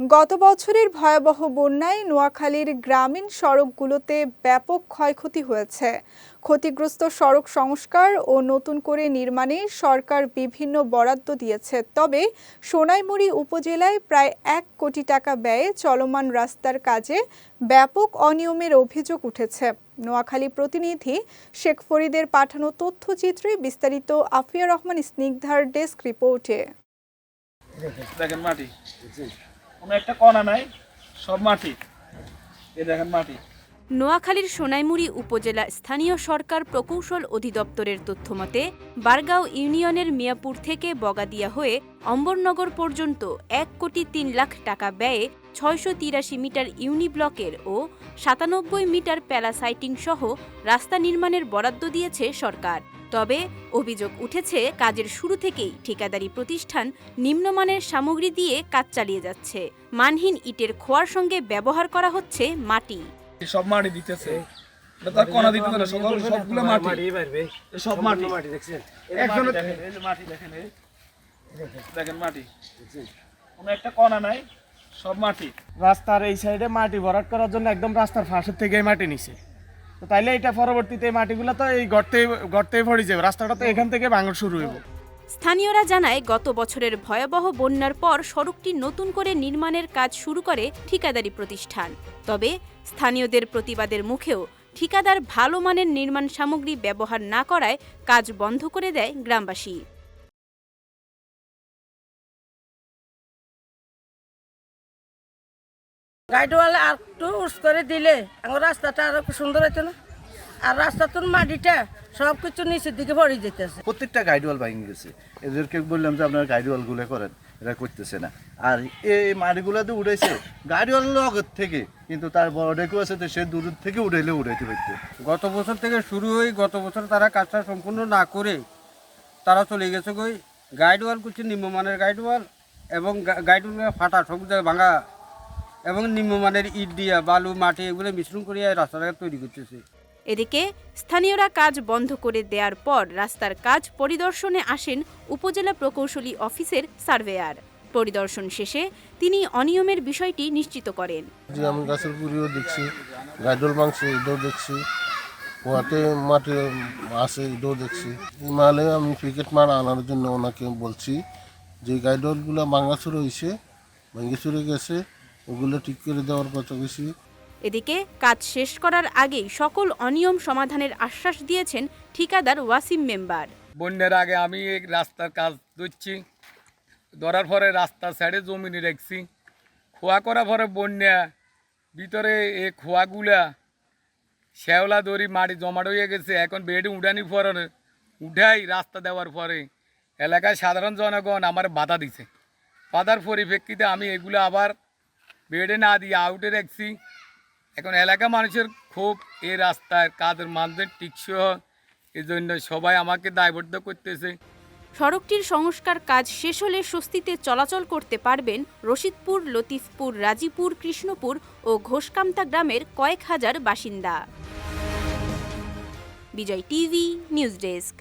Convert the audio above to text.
গত বছরের ভয়াবহ বন্যায় নোয়াখালীর গ্রামীণ সড়কগুলোতে ব্যাপক ক্ষয়ক্ষতি হয়েছে। ক্ষতিগ্রস্ত সড়ক সংস্কার ও নতুন করে নির্মাণে সরকার বিভিন্ন বরাদ্দ দিয়েছে। তবে সোনাইমুড়ি উপজেলায় প্রায় এক কোটি টাকা ব্যয়ে চলমান রাস্তার কাজে ব্যাপক অনিয়মের অভিযোগ উঠেছে। নোয়াখালী প্রতিনিধি শেখ ফরিদের পাঠানো তথ্যচিত্রে বিস্তারিত আফিয়া রহমান স্নিগ্ধার ডেস্ক রিপোর্টে। কোনো একটা কণা নাই, সব মাটি। এই দেখেন মাটি। নোয়াখালীর সোনাইমুড়ি উপজেলা স্থানীয় সরকার প্রকৌশল অধিদপ্তরের তথ্যমতে বারগাঁও ইউনিয়নের মিয়াপুর থেকে বগাদিয়া হয়ে অম্বরনগর পর্যন্ত এক কোটি তিন লাখ টাকা ব্যয়ে ছয়শো তিরাশি মিটার ইউনি ব্লকের ও সাতানব্বই মিটার প্যালাসাইটিং সহ রাস্তা নির্মাণের বরাদ্দ দিয়েছে সরকার। তবে অভিযোগ উঠেছে কাজের শুরু থেকেই ঠিকাদারি প্রতিষ্ঠান নিম্নমানের সামগ্রী দিয়ে কাজ চালিয়ে যাচ্ছে। মানহীন ইটের খোয়ার সঙ্গে ব্যবহার করা হচ্ছে মাটি। সব মাটি দিতেছে। তার কণা দিতে না সকল সবগুলো মাটি। সব মাটি। মাটি দেখেন, এই মাটি দেখেন দেখেন। মাটি। কোনো একটা কণা নাই সব মাটি। রাস্তার এই সাইডে মাটি ভরাট করার জন্য একদম রাস্তার ফাঁসের থেকে মাটি নিছে। তাইলে এটা পরবর্তীতে মাটিগুলো তো এই গর্তে গর্তেই পড়ে যাবে। রাস্তাটা তো এখান থেকে ভাঙর শুরু হইব। স্থানীয়রা জানায়, গত বছরের ভয়াবহ বন্যার পর সড়কটি নতুন করে নির্মাণের কাজ শুরু করে ঠিকাদারি প্রতিষ্ঠান। তবে স্থানীয়দের প্রতিবাদের মুখেও ঠিকাদার ভালো মানের নির্মাণ সামগ্রী ব্যবহার না করায় কাজ বন্ধ করে দেয় গ্রামবাসী। গাইডওয়ালা আর একটু উস করে দিলে আমার রাস্তাটা আরও সুন্দর হতো না? আর রাস্তাটার মাটিটা সব কিছু নিচের দিকে পড়ে যেতেছে। প্রত্যেকটা গাইডওয়াল ভেঙে গেছে। এদেরকে বললাম যে আপনার গাইডওয়ালগুলো করেন এরা করতেছে না। আর এই মাটিগুলো তো উঠেছে গাইডওয়াল লগের থেকে কিন্তু তার বড় ডেকু আছে তো সে দূর থেকে উঠাইলে উঠাইতে পারতো। গত বছর থেকে শুরু হয়ে গত বছর তারা কাজটা সম্পূর্ণ না করে তারা চলে গেছে কই গাইডওয়াল করছে নিম্নমানের গাইডওয়াল এবং গাইড ওয়াল ফাটা সব জায়গায় ভাঙা এবং নিম্নমানের ইট দিয়া বালু মাটি এগুলো মিশ্রণ করিয়া এই রাস্তাটা তৈরি করতেছে। এদিকে স্থানীয়রা কাজ বন্ধ করে দেওয়ার পর রাস্তার কাজ পরিদর্শনে আসেন উপজেলা প্রকৌশলী অফিসের সার্ভেয়ার। পরিদর্শন শেষে তিনি অনিয়মের বিষয়টি নিশ্চিত করেন। যে আমি গাছের পুরিও দেখছি গাইডল মাংস এটাও দেখছি কুয়াতে মাটি আছে এটাও দেখছি। হিমালয়ে আমি ক্রিকেট মার আনার জন্য ওনাকে বলছি যে গাইডলগুলো ভাঙাচুর হয়েছে ভেঙেচুরে গেছে ওগুলো ঠিক করে দেওয়ার কথা বেশি। এদিকে কাজ শেষ করার আগেই সকল অনিয়ম সমাধানের আশ্বাস দিয়েছেন ঠিকাদার ওয়াসিম মেম্বার। বন্যার আগে আমি এই রাস্তার কাজ ধরছি ধরার পরে রাস্তার সাইডে জমিনে রাখছি। খোয়া করার পরে বন্যা ভিতরে এ খোয়াগুলা শ্যাওলা দড়ি মাটি জমাট হয়ে গেছে। এখন বেডে উঠানি পরে উঠাই রাস্তা দেওয়ার পরে এলাকায় সাধারণ জনগণ আমার বাধা দিছে। বাধার পরিপ্রেক্ষিতে আমি এগুলো আবার বেডে না দিয়ে আউটে রাখছি এখন এলাকা মানুষের খুব এই রাস্তার কাজের মানদের টিকসই হয় এই জন্য সবাই আমাকে দায়বদ্ধ করতেছে। সড়কটির সংস্কার কাজ শেষ হলে স্বস্তিতে চলাচল করতে পারবেন রশিদপুর, লতিফপুর রাজীপুর কৃষ্ণপুর ও ঘোষকামতা গ্রামের কয়েক হাজার বাসিন্দা। Bijoy TV, news desk.